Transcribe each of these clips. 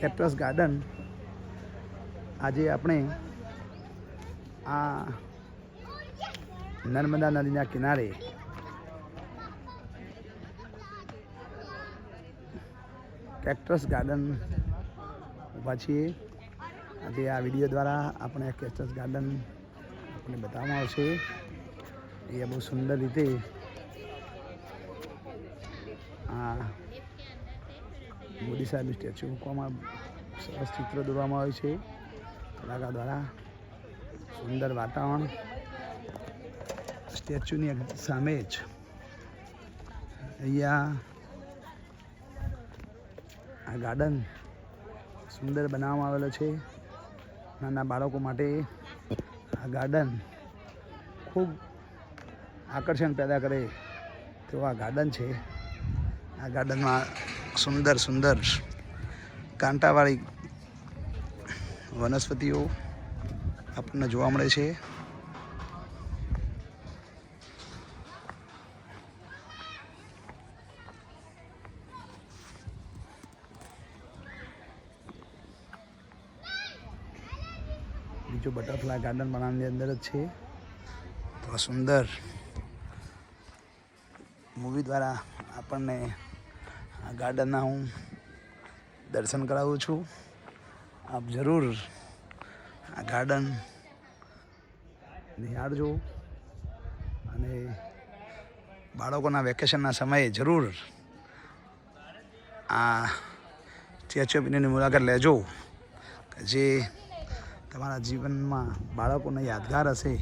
કેપ્ટસ garden આજે આપણે આ નર્મદા નદીના કિનારે કેક્ટસ ગાર્ડન ઊભા છીએ. આજે આ વીડિયો દ્વારા આપણે કેક્ટસ ગાર્ડન આપણે બતાવવામાં આવશે. એ બહુ સુંદર રીતે આ મોદી સાહેબનું સ્ટેચ્યુ મૂકવામાં સરસ ચિત્ર દોરવામાં આવ્યું છે. કલાકાર દ્વારા સુંદર વાતાવરણ સ્ટેચ્યુની સામે જ અહીંયા આ ગાર્ડન સુંદર બનાવવામાં આવેલો છે. નાના બાળકો માટે આ ગાર્ડન ખૂબ આકર્ષણ પેદા કરે તેવું આ ગાર્ડન છે. આ ગાર્ડનમાં સુંદર સુંદર કાંટાવાળી વનસ્પતિઓ આપણને જોવા મળે છે. બીજું બટરફ્લાય ગાર્ડન બનાવવાની અંદર જ છે. તો સુંદર મૂવી દ્વારા આપણને આ ગાર્ડનના હું દર્શન કરાવું છું. આપ જરૂર આ ગાર્ડન નિહાળજો અને બાળકોના વેકેશનના સમયે જરૂર આ સ્ટેચ્યુ ઓફ યુનિયનની મુલાકાત લેજો. કે જે તમારા જીવનમાં બાળકોને યાદગાર હશે.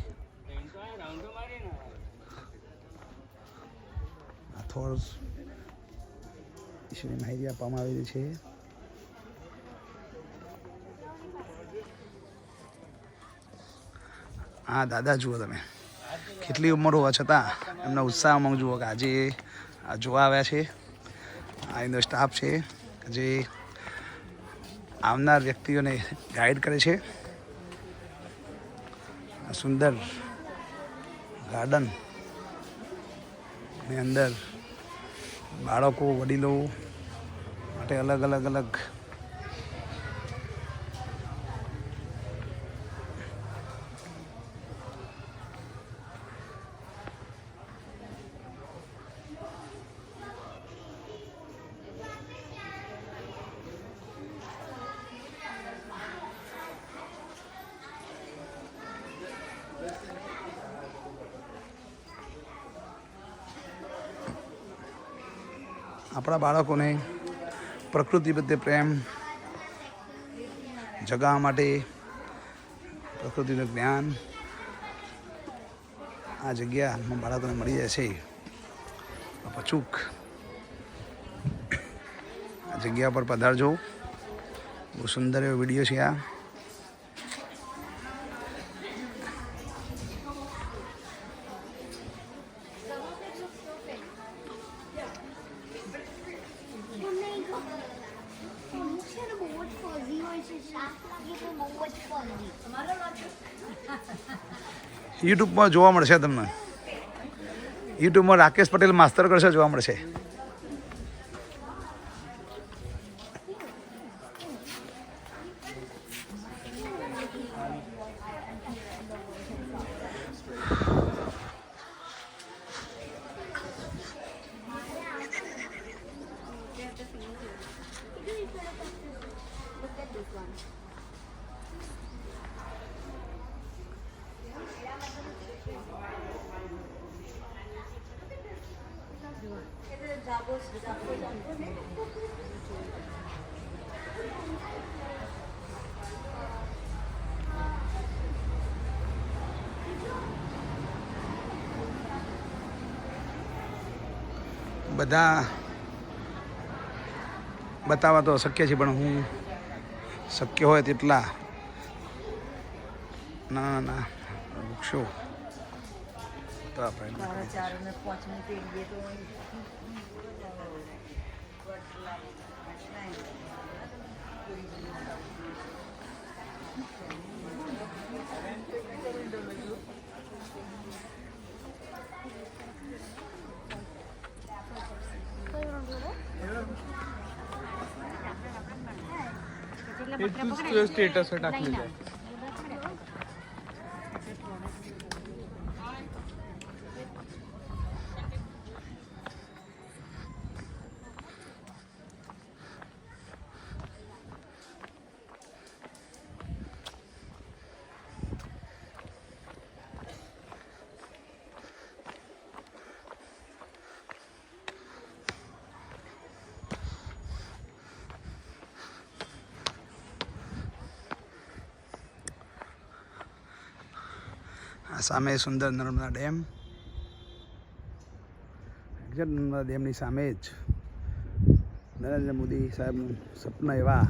થોડ વિશેની માહિતી આપવામાં આવેલી છે. હા, દાદા, જુઓ તમે. કેટલી ઉંમર હોવા છતાં એમના ઉત્સાહમાં જુઓ કે આજે આ જોવા આવ્યા છે. આ એનો સ્ટાફ છે જે આવનાર વ્યક્તિઓને ગાઈડ કરે છે. સુંદર ગાર્ડન અંદર બાળકો, વડીલો માટે અલગ અલગ અલગ. આપણા બાળકોને પ્રકૃતિ પ્રત્યે પ્રેમ જગાવવા માટે, પ્રકૃતિનું જ્ઞાન. આ જગ્યામાં બાળકોને મળી જાય છે. આ આ જગ્યા પર પધારજો. બહુ સુંદર એવો વીડિયો છે આ અમુક છે ને બહુ જ ફઝી હોય છે શાક લાગે તો બહુ જ ફઝી યુટ્યુબમાં જોવા મળશે તમને. યુટ્યુબમાં રાકેશ પટેલ માસ્તર કરશે જોવા મળશે. બધા બતાવવા તો શક્ય છે, પણ હું શક્ય હોય તેટલા ના ના, વૃક્ષો તો આપણે हे तूच स्टेटस टाकलेलं आहे આ સામે સુંદર નર્મદા ડેમ. નર્મદા ડેમની સામે જ નરેન્દ્ર મોદી સાહેબનું સપના એવા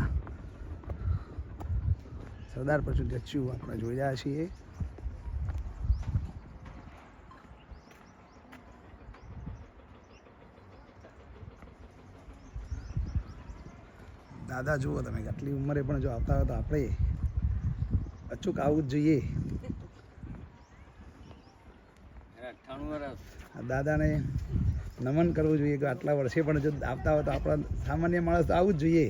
સરદાર પશુ સ્ટેચ્યુ આપણે જોઈ રહ્યા છીએ. દાદા, જુઓ તમે આટલી ઉંમરે પણ જો આવતા હોય તો આપણે અચૂક આવવું જ જોઈએ આ દાદાને નમન કરવું જોઈએ કે આટલા વર્ષે પણ જો આવતા હોય તો આપણા સામાન્ય માણસ તો આવવું જ જોઈએ.